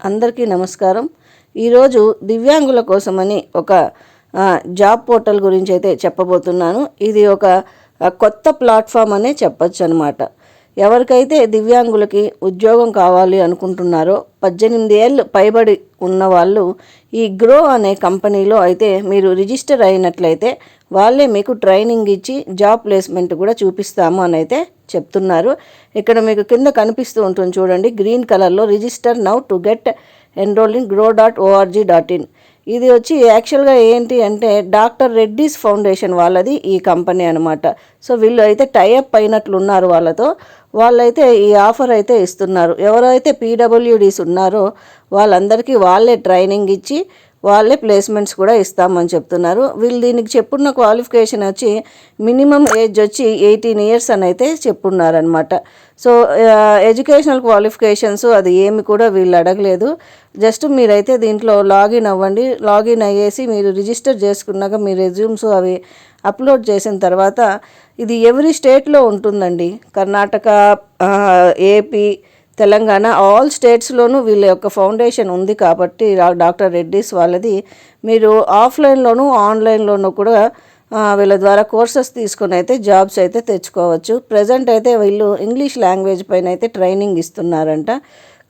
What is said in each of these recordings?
అందరికీ నమస్కారం. ఈరోజు దివ్యాంగుల కోసమని ఒక జాబ్ పోర్టల్ గురించి అయితే చెప్పబోతున్నాను. ఇది ఒక కొత్త ప్లాట్ఫామ్ అనే చెప్పచ్చు అనమాట ఎవరికైతే దివ్యాంగులకి ఉద్యోగం కావాలి అనుకుంటున్నారో పద్దెనిమిది ఏళ్ళు పైబడి ఉన్న వాళ్ళు ఈ గ్రో అనే కంపెనీలో అయితే మీరు రిజిస్టర్ అయినట్లయితే వాళ్ళే మీకు ట్రైనింగ్ ఇచ్చి జాబ్ ప్లేస్మెంట్ కూడా చూపిస్తాము అని అయితే చెప్తున్నారు. ఇక్కడ మీకు కింద కనిపిస్తూ ఉంటుంది చూడండి గ్రీన్ కలర్లో register now to get enrol in grow dot O R G dot in ఇది వచ్చి యాక్చువల్గా ఏంటి అంటే డాక్టర్ రెడ్డీస్ ఫౌండేషన్ వాళ్ళది ఈ కంపెనీ అనమాట సో వీళ్ళు అయితే టైఅప్ అయినట్లు ఉన్నారు వాళ్ళతో. వాళ్ళైతే ఈ ఆఫర్ అయితే ఇస్తున్నారు. ఎవరైతే పీడబ్ల్యూడీస్ ఉన్నారో వాళ్ళందరికీ వాళ్ళే ట్రైనింగ్ ఇచ్చి వాళ్ళే ప్లేస్మెంట్స్ కూడా ఇస్తామని చెప్తున్నారు. వీళ్ళు దీనికి చెప్పున్న క్వాలిఫికేషన్ వచ్చి మినిమం ఏజ్ వచ్చి ఎయిటీన్ ఇయర్స్ అని అయితే చెప్పున్నారనమాట సో ఎడ్యుకేషనల్ క్వాలిఫికేషన్స్ అది ఏమి కూడా వీళ్ళు అడగలేదు. జస్ట్ మీరైతే దీంట్లో లాగిన్ అవ్వండి. లాగిన్ అయ్యేసి మీరు రిజిస్టర్ చేసుకున్నాక మీ రెజ్యూమ్స్ అవి అప్లోడ్ చేసిన తర్వాత ఇది ఎవరి స్టేట్లో ఉంటుందండి. కర్ణాటక ఏపీ తెలంగాణ ఆల్ స్టేట్స్లోనూ వీళ్ళ యొక్క ఫౌండేషన్ ఉంది కాబట్టి డాక్టర్ రెడ్డిస్ వాళ్ళది. మీరు ఆఫ్లైన్లోనూ ఆన్లైన్లోనూ కూడా వీళ్ళ ద్వారా కోర్సెస్ తీసుకుని అయితే జాబ్స్ అయితే తెచ్చుకోవచ్చు. ప్రజెంట్ అయితే వీళ్ళు ఇంగ్లీష్ లాంగ్వేజ్ పైన అయితే ట్రైనింగ్ ఇస్తున్నారంట.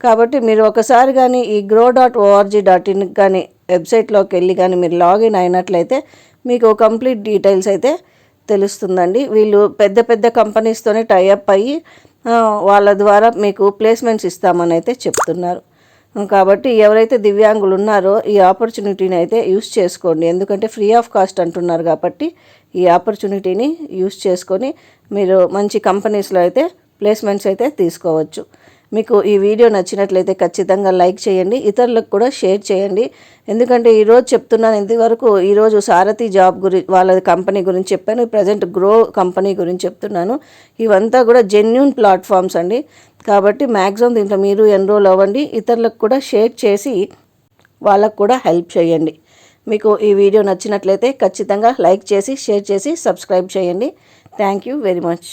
కాబట్టి మీరు ఒకసారి కానీ ఈ grow dot O R G dot in కానీ వెబ్సైట్లోకి వెళ్ళి కానీ మీరు లాగిన్ అయినట్లయితే మీకు కంప్లీట్ డీటెయిల్స్ అయితే తెలుస్తుందండి. వీళ్ళు పెద్ద పెద్ద కంపెనీస్తోనే టైఅప్ అయ్యి వాళ్ళ ద్వారా మీకు ప్లేస్మెంట్స్ ఇస్తామని అయితే చెప్తున్నారు. కాబట్టి ఎవరైతే దివ్యాంగులు ఉన్నారో ఈ ఆపర్చునిటీని అయితే యూస్ చేసుకోండి. ఎందుకంటే ఫ్రీ ఆఫ్ కాస్ట్ అంటున్నారు కాబట్టి ఈ ఆపర్చునిటీని యూస్ చేసుకొని మీరు మంచి కంపెనీస్లో అయితే ప్లేస్మెంట్స్ అయితే తీసుకోవచ్చు. మీకు ఈ వీడియో నచ్చినట్లయితే ఖచ్చితంగా లైక్ చేయండి ఇతరులకు కూడా షేర్ చేయండి. ఎందుకంటే ఈరోజు చెప్తున్నాను ఇంతవరకు ఈరోజు సారథి జాబ్ గురి వాళ్ళ కంపెనీ గురించి చెప్పాను ప్రజెంట్ గ్రో కంపెనీ గురించి చెప్తున్నాను. ఇవంతా కూడా జెన్యున్ ప్లాట్ఫామ్స్ అండి. కాబట్టి మ్యాక్సిమం దీంట్లో మీరు ఎన్రోల్ అవ్వండి ఇతరులకు కూడా షేర్ చేసి వాళ్ళకు కూడా హెల్ప్ చేయండి. మీకు ఈ వీడియో నచ్చినట్లయితే ఖచ్చితంగా లైక్ చేసి షేర్ చేసి సబ్స్క్రైబ్ చేయండి. Thank you very much.